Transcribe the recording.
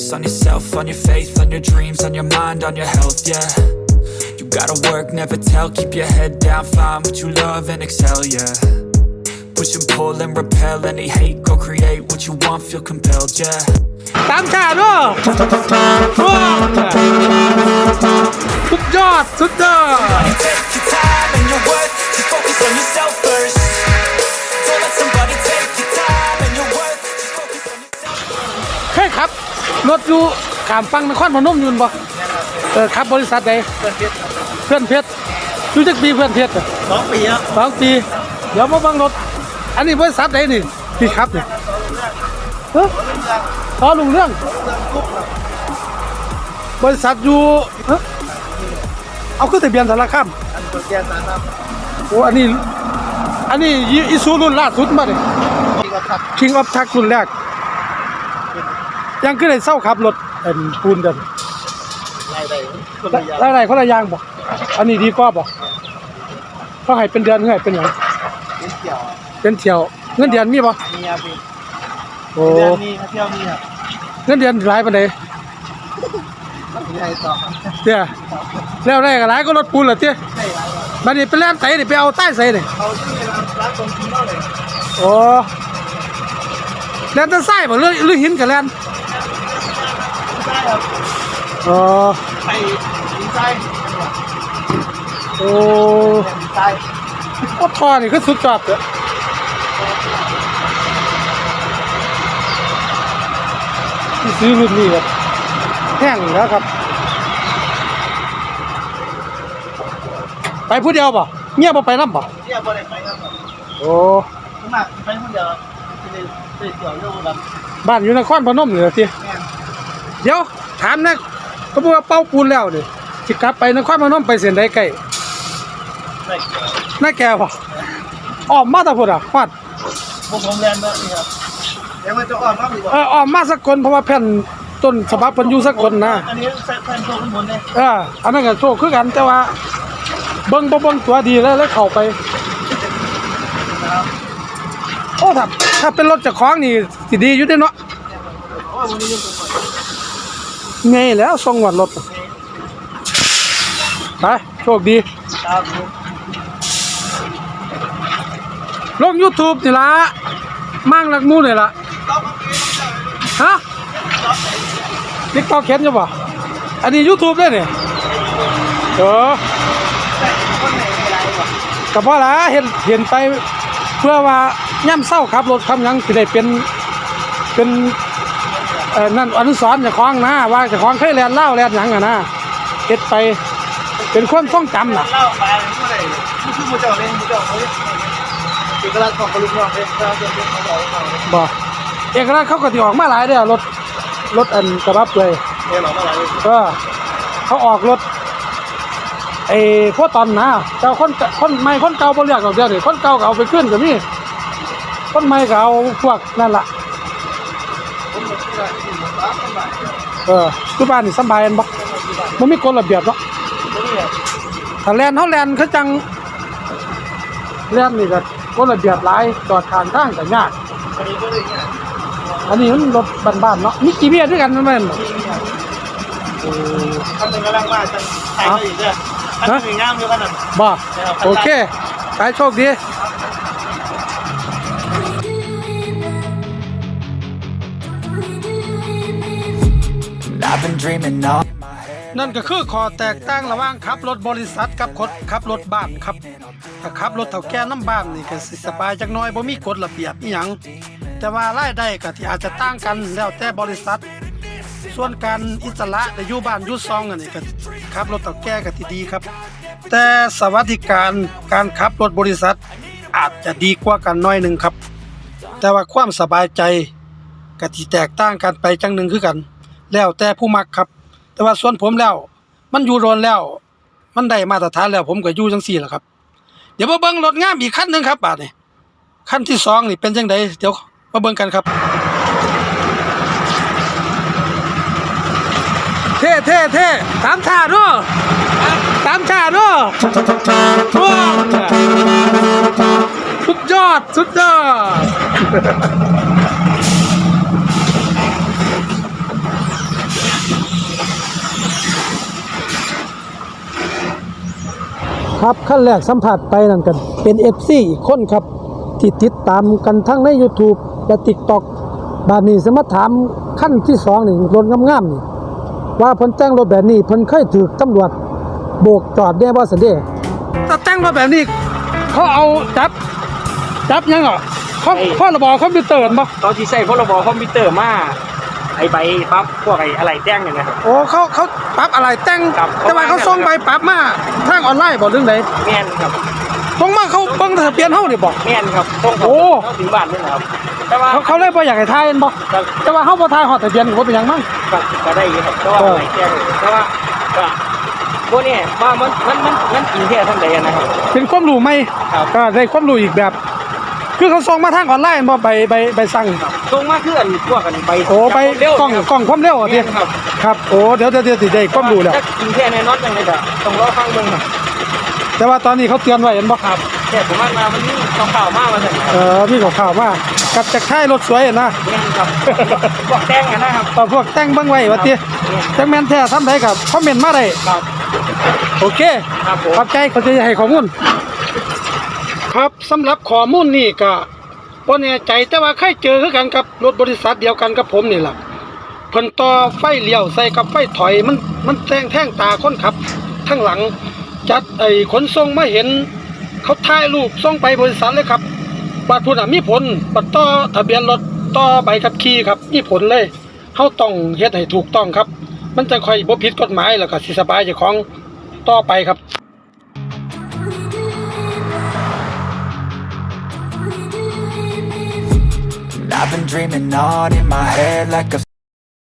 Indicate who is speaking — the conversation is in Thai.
Speaker 1: Focus on yourself, on your faith, on your dreams, on your mind, on your health, yeah. You gotta work, never tell, keep your head down, find what you love and excel, yeah. Push and pull and repel any hate, go create what you want, feel compelled, yeah.
Speaker 2: ตามขาด้วยว้าวสุดยอด สุดยอด รถอยู่ขามฟังนครพนมอยืนบ่เออครับบริษัทใดเพื่อนเพชรรู้จักปีเพื่อนเพชรอะ
Speaker 3: สองปีครับ
Speaker 2: สองปีเดี๋ยวมาเบังรถ อันนี้บริษัทใดนี่ที่ครับเนี่ยเฮ้ยอ๋อลุงเรื่อง บริษัทอยู่เอ้อเอาขึ้นทะเบียนสารคาม
Speaker 3: อันตัวแกนนะครับ
Speaker 2: โอ้อันนี้ อันนี้อีซูรุ่นล่าสุดมาเลย
Speaker 3: ที่ก็ขับ
Speaker 2: King of Truck รุ่นแรก ยังขึ้นเลยเศร้าขับรถเป็นปูนเดิน
Speaker 3: ไล่ได้คนละอย่าง
Speaker 2: ได้ไรคนละอย่างบ่อันนี้ดีกว่าบ่เขาให้เป็นเดือนเท่าไหร่เป็นหยัง
Speaker 3: เป็นเที่ยว
Speaker 2: เป็นเที่ยว เงินเดือนมีบ่
Speaker 3: มีครับพี่
Speaker 2: โอ้
Speaker 3: เดือนนี้เที่ยวนี้ครับ
Speaker 2: เงินเดือนหลายปานใด
Speaker 3: มีให้ต่อครับ
Speaker 2: เตี้ยแล้วได้ก็หลายก็รถปูนล่ะเตี้ย
Speaker 3: ได้หลายครับ
Speaker 2: บัดนี้ไปแล่นไสนี่ไปเอาใต้ไสนี่
Speaker 3: เขาที่ร้านตรงที่เล่าเลย
Speaker 2: โอ้แล่นแตะไส้บ่หรือหรือหินกับแล่น
Speaker 3: ใช่ ครับ
Speaker 2: อ๋อ
Speaker 3: ไปดินใต้
Speaker 2: โอ้
Speaker 3: ดินใต้
Speaker 2: โอ้ทอนี่คือสุดยอดเด้อที่ซื้อรุ่นนี้ครับแห้งแล้วครับ ไปผู้เดียวป่ะเมียบ่ไปน้ำป่ะ
Speaker 3: เที่ยวบ่ได้ไปครับ
Speaker 2: โอ้
Speaker 3: ผมมาไปคนเดียวที่ได้ได้เที่ยวเยอะแบบ
Speaker 2: บ้านอยู่นครพนมนี่ล่ะสิ
Speaker 3: แม่น
Speaker 2: เดี๋ยว ถามนะเขาบอกว่าเป้าปูนแล้วนี่สิกลับไปนครพนมไปเส้นใดใกล้
Speaker 3: ได้เที่ยว
Speaker 2: น่าแก่ป่ะอ้อมมาแตะพุ่นอะฮอด
Speaker 3: พวกผมเรียนแบบนี้ครับเดี๋ยวมันจะอ่อนมากดีกว่า
Speaker 2: เอออ้อมมาสักคนเพราะว่าแผ่นต้นฉบับเพิ่นอยู่สักคนนะ
Speaker 3: อันนี้ใส่แผ่นตัวข้างบนเลย
Speaker 2: เอออันนั้นก็โชคคือกันแต่ว่าเบิ่งบ่เบิ่งตัวดีแล้วแล้วเข้าไป
Speaker 3: นะครับ
Speaker 2: โอ้ถ้าถ้าเป็นรถเจ้าของนี่สิดีอยู่เด้เนาะ
Speaker 3: โอ้ยวันนี้ยังสวย
Speaker 2: ไงแล้วส่งวันรถไปโชคดีลง YouTube นี่ละมั่งลักมูนี่ละฮะ TikTok เขียนอยู่บ่อันนี้ YouTube เด้เนี่ยเออ
Speaker 3: คนไหนไม่ไรวะ
Speaker 2: ก็บ่ล่ะเห็นเห็นไปเพื่อว่าย่ำเศร้าขับรถคำยังสิได้เป็นเป็น เออนั่นอนุสรณ์เจ้าของนะว่าเจ้าของเคยแลนเล่าแลนหยังอะนะเฮ็ดไปเป็นความทรงจำน่ะ
Speaker 3: เล่าไปเมื่อไหร่นี่คือมูเจ้าเล่นมูเจ้าเขาเล่นเอกลักษณ์ของกลุกน้องเล่นเขาเล่นเขาบอกเขาเล่น
Speaker 2: บ่เอกลักษณ์เขาก็สิออกมาหลายเด้อรถรถอันกระบะเลย
Speaker 3: เล่นหรอเมื่อไหร่
Speaker 2: ก็เขาออกรถไอ้พวตอนนะเจ้าคนคนใหม่คนเก่าบ่เรียกดอกเดียวนี่คนเก่าก็เอาไปขึ้นก็มีคนใหม่ก็เอาพวกนั่นล่ะ เออคือบ้านนี่สำบายอันบ่บ่มีกฎระเบียบเนาะ
Speaker 3: ที่นี่
Speaker 2: ถ้าแลนเฮาแลนคือจังแลนนี่ก็กฎระเบียบหลายจอดข้างทางก็ยาก
Speaker 3: คนนี้ก็เลยเนี่ย
Speaker 2: อันนี้มันรถบ้านๆเนาะมีกี่เบียด้วยกันนั่นแม่นบ่
Speaker 3: ที่เนี่ยท่านหนึ่งกำลังมาจะใส่ไปอีกเนี่ยท่านหนึ่งงามอยู่ขนาด
Speaker 2: บ่โอเคไปโชคดี
Speaker 1: I've been dreaming all
Speaker 2: นั่นก็คือขอแตกต่างระหว่างขับรถบริษัทกับคนขับรถบ้านครับถ้าขับรถเฒ่าแก่น้ำบ้านนี่ก็สิสบายจักหน้อยบ่มีกฎระเบียบอีหยังแต่ว่ารายได้ก็ที่อาจจะต่างกันแล้วแต่บริษัท ส่วนการอิสระได้อยู่บ้านอยู่ซองอันนี้ก็ขับรถเฒ่าแก่ก็ที่ดีครับ แต่สวัสดิการการขับรถบริษัทอาจจะดีกว่ากันน้อยหนึงครับ แต่ว่าความสบายใจก็ที่แตกต่างกันไปจังนึงคือกัน แล้วแต่ผู้มักครับ แต่ว่าส่วนผมแล้ว มันอยู่โดนแล้ว มันได้มาตรฐานแล้ว ผมก็อยู่จังซี่แหละครับ เดี๋ยวมาเบิ่งรถงามอีกคันหนึงครับบาดนี้คันที่สองนี่เป็นจังไดเดี๋ยวมาเบิ่งกันครับ เท่เท่เท่ตามท่าด้วยตามท่าด้วยว้าวสุดยอด สุดยอด ครับขั้นแรกสัมผัสไปนั่นกันเป็น FC อีกคนครับ ที่ติดตามกันทั้งใน YouTube และ TikTok บาดนี้สมาถามขั้นที่สองนี่รถงามๆนี่ว่าเพิ่นแต่งรถแบบนี้เพิ่นเคยถูกตำรวจโบกจอดได้บ่ซั่นเด้ถ้าแต่งรถแบบนี้เขาเอาจับจับยังอะเขาพ่อระบอคอมพิวเตอร์บ่
Speaker 4: ตอนที่ใช้พรบคอมพิวเตอร์มาไอใบปั๊บพวกไออะไรแจ้งเนี่ยนะครับ
Speaker 2: โอ้เขาเขาปรับอะไรแต่ง
Speaker 4: ครับ
Speaker 2: แต่ว่าเขาส่งไปปรับมาทางออนไลน์บ่เรื่องใด
Speaker 4: แม่นครับ
Speaker 2: ส่งมาเขาเบิ่งทะเบียนเฮานี่บ่
Speaker 4: แม่นครับต้อง
Speaker 2: โอ้
Speaker 4: เข้าถึงบ้านนี่นะครับแต่ว่า
Speaker 2: เขาเขาเลยบ่อยากให้ทายเห็นบ่
Speaker 4: ก็
Speaker 2: แต่ว่าเฮาบ่ทายฮอดทะเบียนก็บ่เป็นหยังมั้ง
Speaker 4: ก็ก็ได้อยู่ครับแต่ว่า
Speaker 2: เออ
Speaker 4: อะไรแจ้งแต่ว่าก็พวกนี้ว่ามันมันมันมันกินแค่ทั้งใดนะครับ
Speaker 2: เป็นความรู้ใหม่
Speaker 4: ครับ
Speaker 2: ก็ได้ความรู้อีกแบบ คือเขาส่งมาทางออนไลน์บ่ใบใบใบสั่ง
Speaker 4: ตรงมาคืออันพวกกันไป
Speaker 2: โอ้ไป
Speaker 4: เร็ว
Speaker 2: กล้อง
Speaker 4: ครับ
Speaker 2: กล้องความเร็วอะติ
Speaker 4: แม่นครับ
Speaker 2: ครับโอ้เดี๋ยวเดี๋ยวเดี๋ยวสิได้ความรู้แล้ว
Speaker 4: ถ้ากินแค่ในน็อตยังไงก็ต้องรอฟังเบิ่งครับ
Speaker 2: แต่ว่าตอนนี้เขาเตือนไว้เห็นบ่
Speaker 4: ครับแค่ผมว่ามามันมีข่าวๆมากมาสั่นค
Speaker 2: เอ
Speaker 4: รับ
Speaker 2: อมีข่าวๆว่ากับจากค่ายรถสวยนะ
Speaker 4: แม่นครับพวกแจ้งกันนะครับ
Speaker 2: ตอนพวกแต่งเบิ่งไว้ว่าติ
Speaker 4: แม่น
Speaker 2: จักแม่นแท้ทำได้กับคอมเมนต์มาได้
Speaker 4: ครับ
Speaker 2: โอเค
Speaker 4: ครับผม
Speaker 2: ขอบใจเขาจะให้ข้อมูล ครับสำหรับข้อมูลนี่ก็บ่แน่ใจแต่ว่าเคยเจอคือกันกับรถบริษัทเดียวกันกับผมนี่แหละเพิ่นต่อไฟเลี้ยวใส่กับไฟถอยมันมันแทงแทงตาคนขับทั้งหลัง จัดไอ้ขนส่งมาเห็น เขาถ่ายรูปส่งไปบริษัทเลยครับบัตรพุ่นน่ะมีผลบัตรต่อทะเบียนรถต่อใบขับขี่ครับมีผลเลยเฮาต้องเฮ็ดให้ถูกต้องครับ มันจะค่อยบ่ผิดกฎหมายแล้วก็สิสบายเจ้าของต่อไปครับ
Speaker 1: I've been dreaming on in my head like a